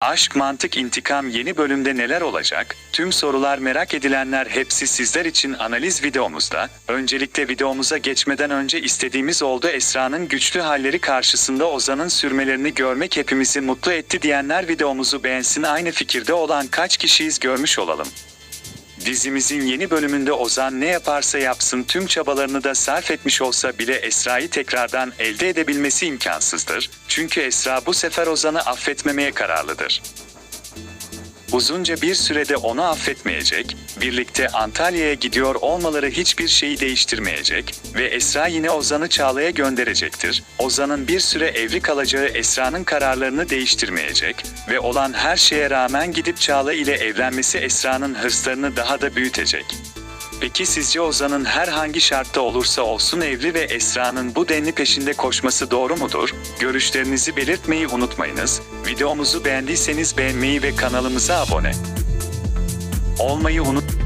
Aşk, mantık, intikam yeni bölümde neler olacak? Tüm sorular merak edilenler hepsi sizler için analiz videomuzda. Öncelikle videomuza geçmeden önce istediğimiz oldu Esra'nın güçlü halleri karşısında Ozan'ın sürmelerini görmek hepimizi mutlu etti diyenler videomuzu beğensin aynı fikirde olan kaç kişiyiz görmüş olalım. Dizimizin yeni bölümünde Ozan ne yaparsa yapsın tüm çabalarını da sarf etmiş olsa bile Esra'yı tekrardan elde edebilmesi imkansızdır. Çünkü Esra bu sefer Ozan'ı affetmemeye kararlıdır. Uzunca bir sürede onu affetmeyecek, birlikte Antalya'ya gidiyor olmaları hiçbir şeyi değiştirmeyecek ve Esra yine Ozan'ı Çağla'ya gönderecektir. Ozan'ın bir süre evli kalacağı Esra'nın kararlarını değiştirmeyecek ve olan her şeye rağmen gidip Çağla ile evlenmesi Esra'nın hırslarını daha da büyütecek. Peki sizce Ozan'ın herhangi şartta olursa olsun evli ve Esra'nın bu denli peşinde koşması doğru mudur? Görüşlerinizi belirtmeyi unutmayınız. Videomuzu beğendiyseniz beğenmeyi ve kanalımıza abone olmayı unutmayın.